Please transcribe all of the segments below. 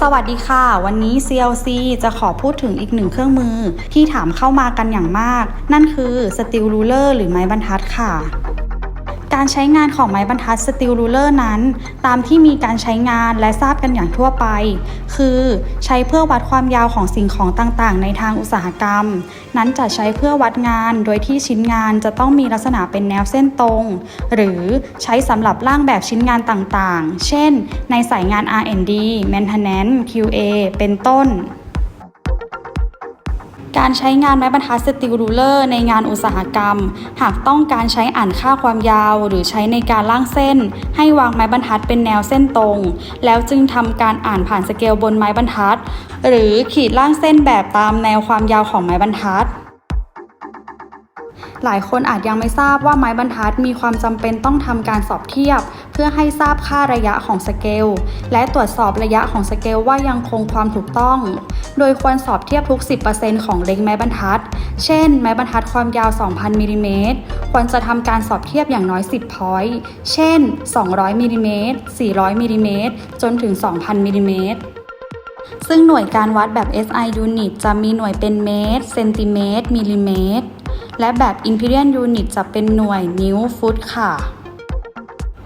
สวัสดีค่ะ วันนี้ CLC จะขอพูดถึงอีกหนึ่งเครื่องมือที่ถามเข้ามากันอย่างมาก นั่นคือ Steel Ruler หรือไม้บรรทัดค่ะ การใช้งานของไม้บรรทัด Steel Ruler นั้น ตามที่มีการใช้งานและทราบกันอย่างทั่วไป คือใช้เพื่อวัดความยาวของสิ่งของต่างๆ ในทางอุตสาหกรรม นั้นจะใช้เพื่อวัดงานโดยที่ชิ้นงานจะต้องมีลักษณะเป็นแนวเส้นตรง หรือใช้สำหรับร่างแบบชิ้นงานต่างๆ เช่น ในสายงาน R&D Maintenance QA เป็นต้น การใช้งานไม้บรรทัดสติลรูเลอร์ในงานอุตสาหกรรม หากต้องการใช้อ่านค่าความยาว หรือใช้ในการล่างเส้น ให้วางไม้บรรทัดเป็นแนวเส้นตรง แล้วจึงทำการอ่านผ่านสเกลบนไม้บรรทัด หรือขีดล่างเส้นแบบตามแนวความยาวของไม้บรรทัด หลายคนอาจยังไม่ทราบว่าไม้บรรทัดมีความจำเป็นต้องทำการสอบเทียบ เพื่อให้ทราบค่าระยะของสเกล และตรวจสอบระยะของสเกลว่ายังคงความถูกต้อง โดยควรสอบเทียบทุก 10%ของเล็งไม้บรรทัด เช่น ไม้บรรทัดความยาว 2,000มิลลิเมตรควรจะทำการสอบเทียบอย่างน้อย 10 point เช่น 200มิลลิเมตร400มิลลิเมตรจนถึง 2,000มิลลิเมตรซึ่งหน่วยการวัดแบบ SI unit จะมีหน่วยเป็นเมตร เซนติเมตร มิลลิเมตร และแบบ Imperial Unit จะเป็นหน่วยนิ้วฟุตค่ะ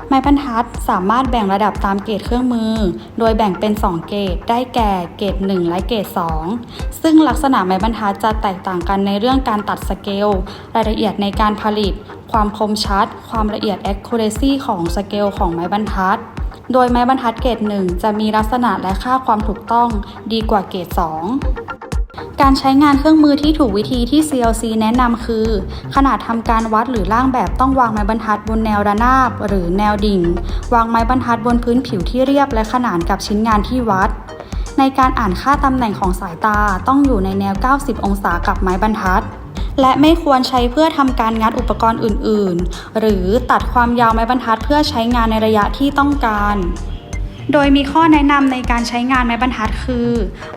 ไม้บรรทัดสามารถแบ่งระดับตามเกรดเครื่องมือ โดยแบ่งเป็น 2 เกรดได้แก่เกรด1 และเกรด2 ซึ่งลักษณะไม้บรรทัดจะแตกต่างกันในเรื่องการตัดสเกล รายละเอียดในการผลิต ความคมชัด ความละเอียด accuracy ของสเกลของไม้บรรทัดโดยไม้บรรทัดเกรด1 จะมีลักษณะและค่าความถูกต้องดีกว่าเกรด2 การใช้งานเครื่องมือที่ถูกวิธีที่ CLC แนะนำคือ ขนาดทำการวัดหรือร่างแบบต้องวางไม้บรรทัดบนแนวระนาบ หรือแนวดิ่ง วางไม้บรรทัดบนพื้นผิวที่เรียบและขนานกับชิ้นงานที่วัด ในการอ่านค่าตำแหน่งของสายตาต้องอยู่ในแนว 90 องศากับไม้บรรทัด และไม่ควรใช้เพื่อทำการงัดอุปกรณ์อื่น ๆ หรือตัดความยาวไม้บรรทัดเพื่อใช้งานในระยะที่ต้องการ โดยมีข้อแนะนำในการใช้งานไม้บรรทัดคือ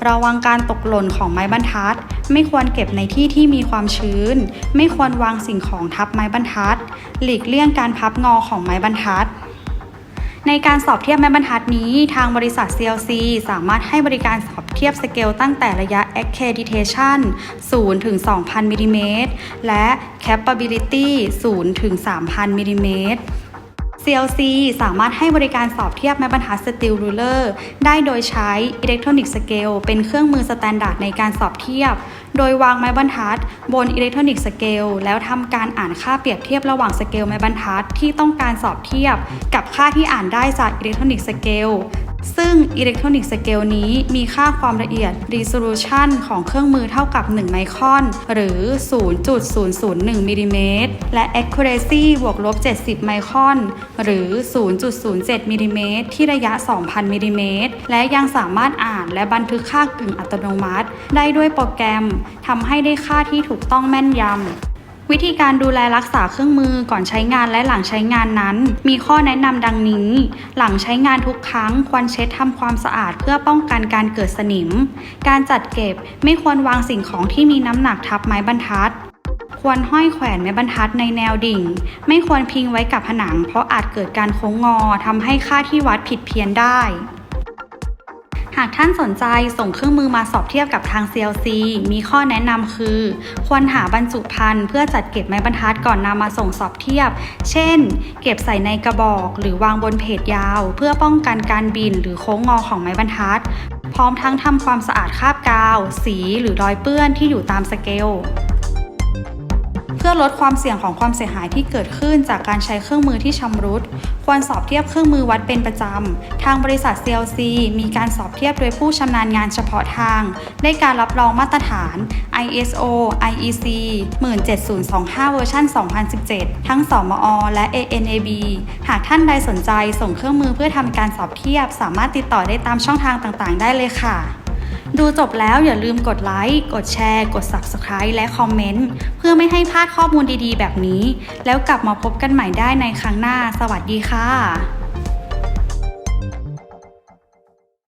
ระวังการตกหล่นของไม้บรรทัด ไม่ควรเก็บในที่ที่มีความชื้น ไม่ควรวางสิ่งของทับไม้บรรทัด หลีกเลี่ยงการพับงอของไม้บรรทัดในการสอบเทียบไม้บรรทัดนี้ ทางบริษัท CLC สามารถให้บริการสอบเทียบสเกลตั้งแต่ระยะ Accreditation 0 ถึง 2,000 มิลลิเมตร และ Capability 0 ถึง 3,000 มิลลิเมตร CLC สามารถให้บริการสอบเทียบไม้บรรทัด Steel Ruler ได้โดยใช้ Electronic Scale เป็นเครื่องมือสแตนดาร์ดในการสอบเทียบ โดยวางไม้บรรทัด บน Electronic Scale แล้วทำการอ่านค่าเปรียบเทียบระหว่างสเกลไม้บรรทัดที่ต้องการสอบเทียบ กับค่าที่อ่านได้จาก Electronic Scale ซึ่ง Electronic Scale นี้มีค่าความละเอียด Resolution ของเครื่องมือเท่ากับ 1 ไมครอน หรือ 0.001มิลลิเมตรและ Accuracy บวกลบ 70 ไมครอน หรือ 0.07มิลลิเมตรที่ระยะ 2,000มิลลิเมตรและยังสามารถอ่านและบันทึกค่ากึ่งอัตโนมัติ ได้ด้วยโปรแกรมทำให้ได้ค่าที่ถูกต้องแม่นยำ วิธีการดูแลรักษาเครื่องมือก่อนใช้งานและหลังใช้งานนั้น มีข้อแนะนำดังนี้ หลังใช้งานทุกครั้งควรเช็ดทำความสะอาดเพื่อป้องกันการเกิดสนิม การจัดเก็บไม่ควรวางสิ่งของที่มีน้ำหนักทับไม้บรรทัด ควรห้อยแขวนไม้บรรทัดในแนวดิ่ง ไม่ควรพิงไว้กับผนัง เพราะอาจเกิดการโค้งงอทำให้ค่าที่วัดผิดเพี้ยนได้ หากท่านสนใจส่งเครื่องมือมาสอบเทียบกับทาง CLC มีข้อแนะนำคือ ควรหาบรรจุภัณฑ์เพื่อจัดเก็บไม้บรรทัดก่อนนำมาส่งสอบเทียบ เช่น เก็บใส่ในกระบอก หรือวางบนเพจยาว เพื่อป้องกันการบินหรือโค้งงอของไม้บรรทัด พร้อมทั้งทำความสะอาดคราบกาว สีหรือรอยเปื้อนที่อยู่ตามสเกล เพื่อลดความเสี่ยงของความเสียหายที่เกิดขึ้นจากการใช้เครื่องมือที่ชำรุด ควรสอบเทียบเครื่องมือวัดเป็นประจำ ทางบริษัท CLC มีการสอบเทียบโดยผู้ชำนาญงานเฉพาะทาง ได้การรับรองมาตรฐาน ISO IEC 17025 เวอร์ชัน2017 ทั้งสมอ และ ANAB หากท่านใดสนใจส่งเครื่องมือเพื่อทำการสอบเทียบ สามารถติดต่อได้ตามช่องทางต่างๆ ได้เลยค่ะ ดูจบแล้วอย่าลืมกดไลค์ กดแชร์ กด Subscribe และคอมเมนต์ เพื่อไม่ให้พลาดข้อมูลดีๆ แบบนี้ แล้วกลับมาพบกันใหม่ได้ในครั้งหน้า สวัสดีค่ะ